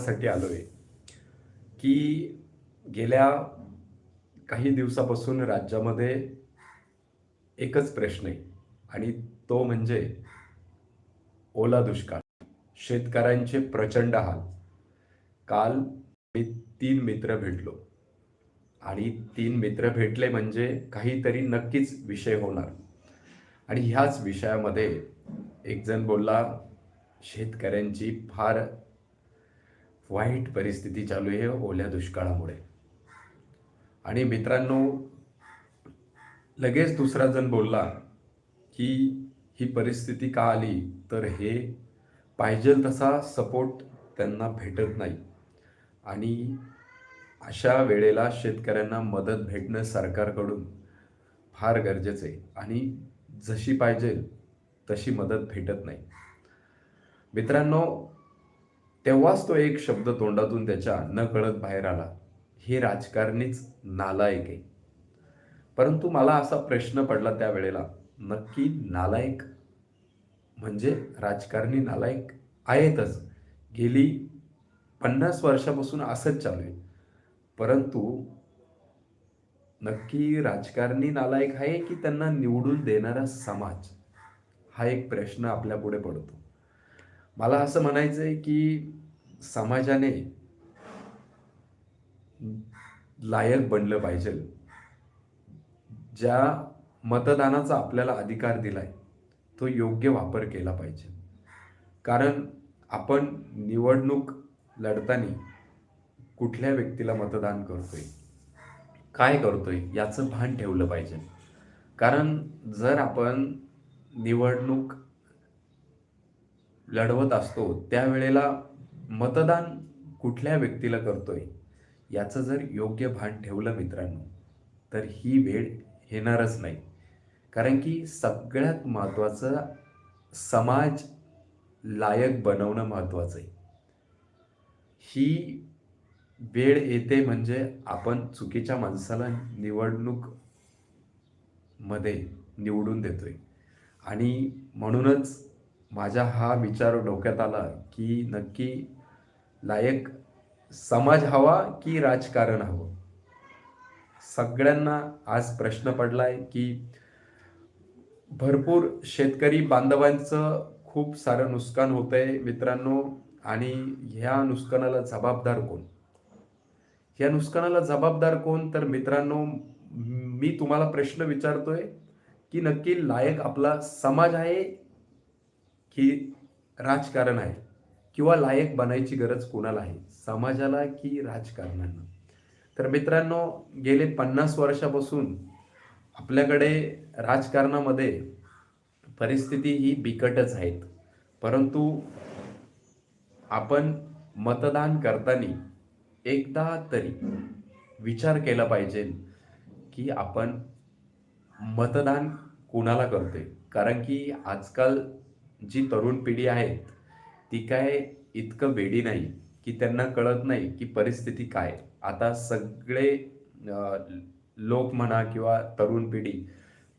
साठी आहे की गेल्या काही दिवसापासून राज्यामध्ये एकच प्रश्न आहे आणि तो म्हणजे ओला दुष्काळ. शेतकऱ्यांचे प्रचंड हाल. काल मी तीन मित्र भेटलो आणि तीन मित्र भेटले म्हणजे काहीतरी नक्कीच विषय होणार. आणि ह्याच विषयामध्ये एक जण बोलला शेतकऱ्यांची फार वाईट परिस्थिती चालू आहे ओल्या दुष्काळामुळे. आणि मित्रांनो लगेच दुसरा जण बोलला की ही परिस्थिती का आली? तर हे पाहिजे तसा सपोर्ट त्यांना भेटत नाही. आणि अशा वेळेला शेतकऱ्यांना मदत भेटणं सरकारकडून फार गरजेचं आहे. आणि जशी पाहिजे तशी मदत भेटत नाही. मित्रांनो तेव्हाच तो एक शब्द तोंडातून त्याच्या न कळत बाहेर आला. हे राजकारणीच नालायक आहे. परंतु मला असा प्रश्न पडला त्यावेळेला नक्की नालायक म्हणजे राजकारणी नालायक आहेतच. गेली पन्नास वर्षापासून असंच चालू आहे. परंतु नक्की राजकारणी नालायक आहे की त्यांना निवडून देणारा समाज? हा एक प्रश्न आपल्या पुढे पडतो. मला असं म्हणायचं आहे की समाजाने लायक बनलं पाहिजे. ज्या मतदानाचा आपल्याला अधिकार दिलाय तो योग्य वापर केला पाहिजे. कारण आपण निवडणूक लढताना कुठल्या व्यक्तीला मतदान करतोय काय करतोय याचं भान ठेवलं पाहिजे. कारण जर आपण निवडणूक लढवत असतो त्यावेळेला मतदान कुठल्या व्यक्तीला करतोय? याचं जर योग्य भान ठेवलं मित्रांनो तर ही वेळ येणारच नाही. कारण की सगळ्यात महत्त्वाचं समाज लायक बनवणं महत्त्वाचं आहे. ही वेळ येते म्हणजे आपण चुकीच्या माणसाला निवडणूकमध्ये निवडून देतोय. आणि म्हणूनच माझा हा विचार डोक्यात आला की नक्की लायक समाज हवा की राजकारण हवं? सगळ्यांना आज प्रश्न पडलाय की भरपूर शेतकरी बांधवांचं खूप सारं नुकसान होत आहे मित्रांनो आणि ह्या नुकसानाला जबाबदार कोण? या नुकसानाला जबाबदार कोण? तर मित्रांनो मी तुम्हाला प्रश्न विचारतोय की नक्की लायक आपला समाज आहे की राजकारण आहे किंवा लायक बनायची गरज कोणाला आहे? समाजाला की राजकारणांना? तर मित्रांनो गेले पन्नास वर्षापासून आपल्याकडे राजकारणामध्ये परिस्थिती ही बिकटच आहेत. परंतु आपण मतदान करताना एकदा तरी विचार केला पाहिजे की आपण मतदान कोणाला करतोय? कारण की आजकाल जी तरुण पिढी आहे ती काय इतकं वेडी नाही की त्यांना कळत नाही की परिस्थिती काय. आता सगळे लोक म्हणा किंवा तरुण पिढी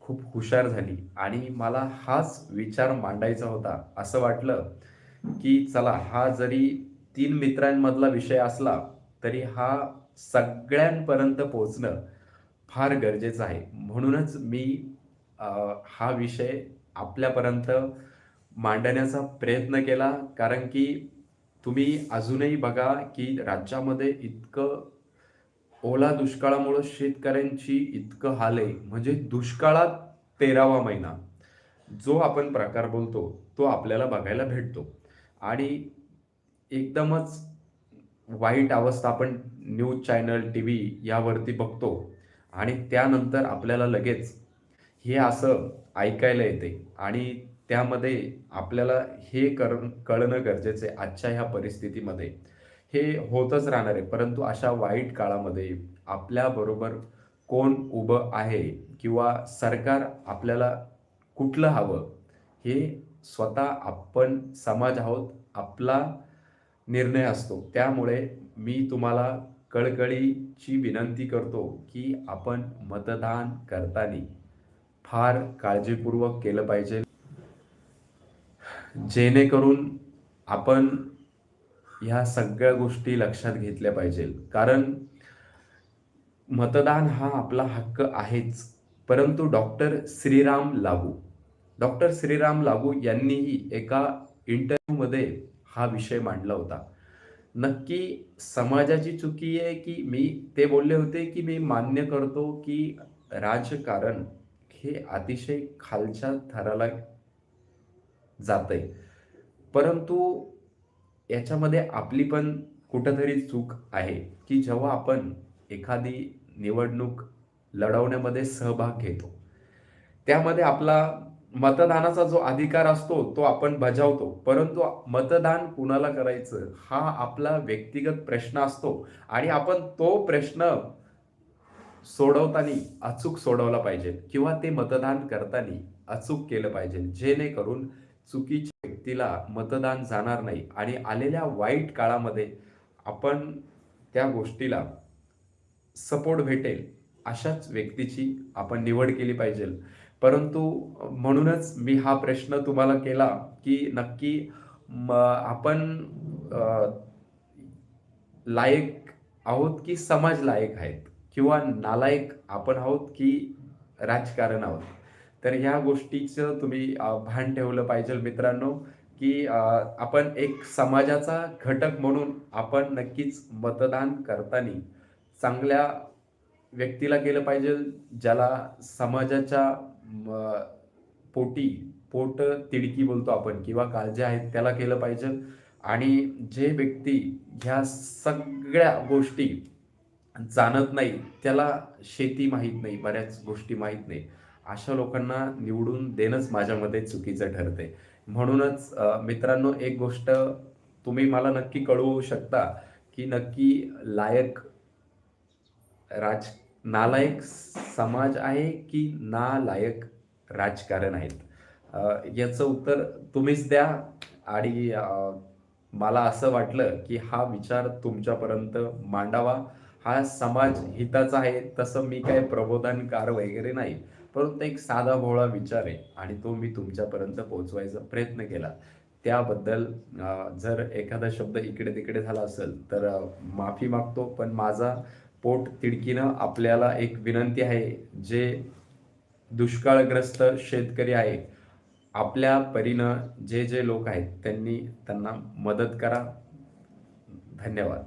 खूप हुशार झाली. आणि मला हाच विचार मांडायचा होता. असं वाटलं की चला हा जरी तीन मित्रांमधला विषय असला तरी हा सगळ्यांपर्यंत पोचणं फार गरजेचं आहे. म्हणूनच मी हा विषय आपल्यापर्यंत मांडण्याचा प्रयत्न केला कारण की तुम्ही अजूनही बघा की राज्यामध्ये इतकं ओला दुष्काळामुळं शेतकऱ्यांची इतकं हाल आहे. म्हणजे दुष्काळात तेरावा महिना. जो आपण प्रकार बोलतो तो आपल्याला बघायला भेटतो. आणि एकदमच वाईट अवस्था आपण न्यूज चॅनल टी व्ही यावरती बघतो. आणि त्यानंतर आपल्याला लगेच हे असं ऐकायला येते. आणि त्यामध्ये आपल्याला हे कर कळणं गरजेचं आहे आजच्या ह्या परिस्थितीमध्ये. हे होतच राहणार आहे परंतु अशा वाईट काळामध्ये आपल्याबरोबर कोण उभं आहे किंवा सरकार आपल्याला कुठलं हवं हे स्वतः आपण समाज आहोत आपला निर्णय असतो. त्यामुळे मी तुम्हाला कळकळीची विनंती करतो की आपण मतदान करताना फार काळजीपूर्वक केलं पाहिजे. जेणेकरून आपण ह्या सगळ्या गोष्टी लक्षात घेतल्या पाहिजे कारण मतदान हा आपला हक्क आहेच. परंतु डॉक्टर श्रीराम लागू डॉक्टर श्रीराम लागू यांनीही एका इंटरव्ह्यूमध्ये हा विषय मांडला होता. नक्की समाजाची चुकी आहे की मी ते बोलले होते की मी मान्य करतो की राजकारण हे अतिशय खालच्या थराला जातंय. परंतु याच्यामध्ये आपली पण कुठंतरी चूक आहे की जेव्हा आपण एखादी निवडणूक लढवण्यामध्ये सहभाग घेतो त्यामध्ये आपला मतदानाचा जो अधिकार असतो तो आपण बजावतो. परंतु मतदान कुणाला करायचं हा आपला व्यक्तिगत प्रश्न असतो आणि आपण तो प्रश्न सोडवताना अचूक सोडवला पाहिजे किंवा ते मतदान करताना अचूक केलं पाहिजे जेणेकरून चुकीच्या व्यक्तीला मतदान जाणार नाही आणि आलेल्या वाईट काळामध्ये आपण त्या गोष्टीला सपोर्ट भेटेल अशाच व्यक्तीची आपण निवड केली पाहिजे. परंतु म्हणूनच मी हा प्रश्न तुम्हाला केला की नक्की आपण लायक आहोत की समाज लायक आहेत? किंवा नालायक आपण आहोत की राजकारण आहोत? तर ह्या गोष्टीचं तुम्ही भान ठेवलं पाहिजे मित्रांनो की आपण एक समाजाचा घटक म्हणून आपण नक्कीच मतदान करताना चांगल्या व्यक्तीला केलं पाहिजे ज्याला समाजाच्या पोटी पोट तिडकी बोलतो आपण किंवा काळजी आहेत त्याला केलं पाहिजे. आणि जे व्यक्ती ह्या सगळ्या गोष्टी जाणत नाही त्याला शेती माहीत नाही बऱ्याच गोष्टी माहीत नाही. अशा लोकांना निवडून देणंच माझ्यामध्ये चुकीचं ठरते म्हणूनच मित्रांनो एक गोष्ट तुम्ही मला नक्की कळवू शकता की नक्की लायक राज नालायक समाज आहे की नालायक राजकारण आहेत? याचं उत्तर तुम्हीच द्या आणि मला असं वाटलं की हा विचार तुमच्यापर्यंत मांडावा. हा समाज हिताचा आहे तसं मी काय प्रबोधनकार वगैरे नाही. परंतु एक साधा भोळा विचार आहे आणि तो मी तुमच्यापर्यंत पोहोचवायचा प्रयत्न केला. त्याबद्दल जर एखादा शब्द इकडे तिकडे झाला असेल तर माफी मागतो पण माझा पोट तिडकीनं आपल्याला एक विनंती आहे जे दुष्काळग्रस्त शेतकरी आहे आपल्या परीनं जे जे लोक आहेत त्यांनी त्यांना मदत करा. धन्यवाद.